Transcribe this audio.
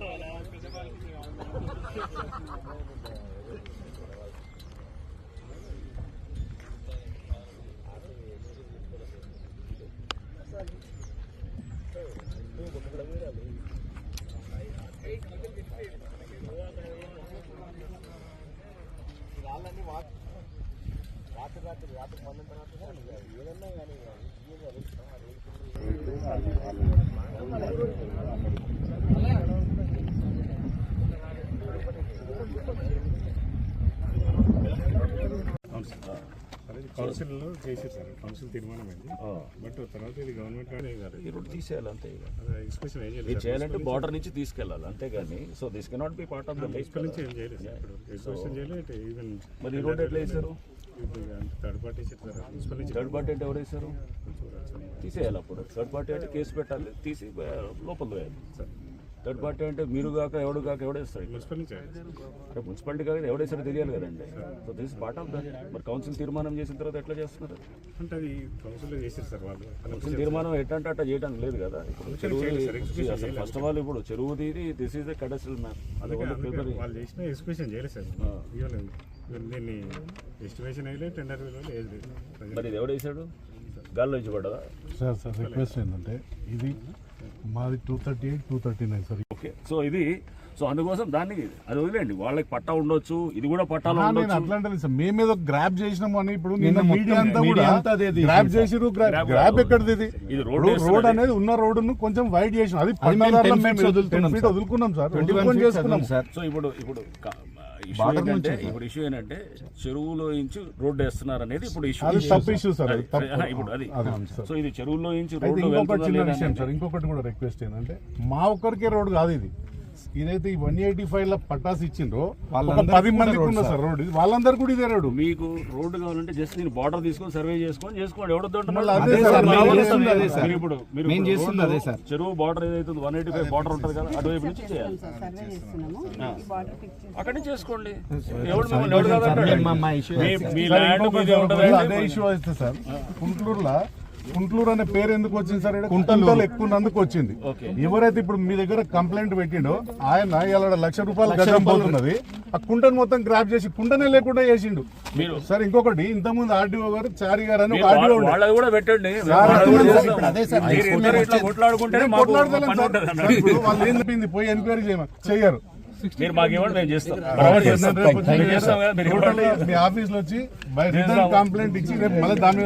రాళ్ళన్నీ రాత్రి రాత్రి తర్వాత ఏదన్నా కానీ కౌన్సిల్లో చేశారు సార్. కౌన్సిల్ తీర్మానం అయింది బట్ తర్వాత ఇది గవర్నమెంట్ కాదు ఈ రోడ్ తీసేయాలి అంతే ఎక్స్ప్రెషన్ ఏం చేయాలంటే బార్డర్ నుంచి తీసుకెళ్ళాలి అంతేగాని. So this cannot be part of the life నుంచి ఏం చేయలేదు ఎక్స్ప్రెషన్ చేయలేదు ఈవెన్ మరి ఈ రోడ్ ఎట్లా వేశారు? థర్డ్ పార్టీ అంటే ఎవరు వేశారు తీసేయాలి అప్పుడు. థర్డ్ పార్టీ అంటే కేసు పెట్టాలి తీసి లోపల వేయాలి. థర్డ్ పార్టీ అంటే మీరు కాక ఎవడు కాక ఎవడేస్తాడు నుంచి అంటే మున్సిపాలిటీ కాక ఎవడేసారో తెలియాలి కదండి. So this part of that మరి కౌన్సిల్ తీర్మానం చేసిన తర్వాత ఎట్లా చేస్తున్నారు? అంటే అది కౌన్సిల్లో చేశారు సార్ వాళ్ళు. కౌన్సిల్ తీర్మానం ఎట్టంటే అట్లా చేయడానికి లేదు కదా. ఇప్పుడు చెరువు అసలు ఫస్ట్ ఆఫ్ ఆల్ ఇప్పుడు చెరువుది this is the cadastral map అది వాళ్ళు చేసిన ఎక్స్ప్రెషన్ చేయలేదు సార్. దీన్ని ఎస్టిమేషన్ అయ్యలేదు టెండర్ వేయలేదు మరి ఇది ఎవడు వేసాడు గాల్లో పడ్డదా సార్ సార్ రిక్వెస్ట్ ఏంటంటే ఇది మాది two thirty eight two thirty nine sir. Okay. So ఇది సో అందుకోసం దాన్ని అది వదిలేండి వాళ్ళకి పట్టా ఉండొచ్చు ఇది కూడా పట్టాలో నేను ఉండొచ్చు. అట్లాంటి సార్. మేమేదో గ్రాప్ చేసినాము అని ఇప్పుడు నిన్న మీడియా అంతా కూడా గ్రాప్ సార్. చేసిరు గ్రాప్. ఎక్కడిది ఇది? ఇది రోడ్ రోడ్ అనేది ఉన్న రోడ్డును కొంచెం వైడ్ చేసిన. అది అది మేము పట్టణాల్లో 10 మేము feet వదులుతున్నాం 10 feet సార్. వదులుకున్నాం సార్. 21 వదులుకొని feet చేసుకున్నాం సార్. సో ఇప్పుడు ఇప్పుడు ఇష్యూ ఏంటంటే నుంచి ఇప్పుడు ఇష్యూ ఏంటంటే చెరువులో ఇంచి రోడ్డు వేస్తున్నారు అనేది ఇప్పుడు ఇష్యూ సార్. ఇప్పుడు అది. సో ఇది చెరువులో ఇంచి అయితే రోడ్డు ఇంకొకటి కూడా రిక్వెస్ట్ ఏంటంటే మా ఒక్కరికే రోడ్ కాదు ఇది. ఇదైతే ఈ వన్ ఎయిటీ ఫైవ్లో పట్టాస్ ఇచ్చిండ్రో వాళ్ళందరికీ పది కూడా మందికి రోడ్ ఉన్న సార్. సార్. రోడ్ ఇది. వాళ్ళందరూ కూడా ఇదే రోడ్డు. మీకు రోడ్డు కావాలంటే జస్ట్ నేను బార్డర్ తీసుకొని సర్వే చేసుకొని చేసుకోండి. మీరు ఇప్పుడు మీరు చేస్తుంది రోడ్డు అదే సార్. చెరువు బార్డర్ ఏదైతే వన్ ఎయిటీ ఫైవ్ బార్డర్ ఉంటుంది కదా అటువైపు నుంచి చేయాలి. సార్ సర్వే చేస్తున్నాము. ఈ బార్డర్ ఫిక్స్ చేస్తాం. అక్కడి నుంచి చేసుకోండి. ఎవడు మిమ్మల్ని ఎవడు మా- ల్యాండ్ మీదే ఉంటుంది? అదే ఇష్యూ అయితే సార్. కుంట్లూరులో కుంట్లూరు అనే పేరు ఎందుకు వచ్చింది సార్? కుంటలు ఎక్కువ వచ్చింది. ఓకే. ఎవరైతే ఇప్పుడు మీ దగ్గర కంప్లైంట్ పెట్టిండో ఆయన ఇలా లక్ష రూపాయలు గజం పోతున్నది. ఆ కుంటను మొత్తం గ్రాప్ చేసి కుంటనే లేకుండా చేసిండు. మీరు సార్ ఇంకొకటి ఇంతకుముందు ఆర్డీఓ గారు చారి గారు అని ఆర్డీఓ వాళ్ళ- వాళ్ళది కూడా పెట్టండి. వాళ్ళు ఏం చెప్పింది? పోయి ఎంక్వైరీ చేయమని. చెయ్యరు. మీరు మాకు ఇవ్వండి మేము చేస్తాం. మీ ఆఫీస్లో వచ్చి బై రిటర్న్ కంప్లైంట్ ఇచ్చి రేపు మళ్ళీ దాని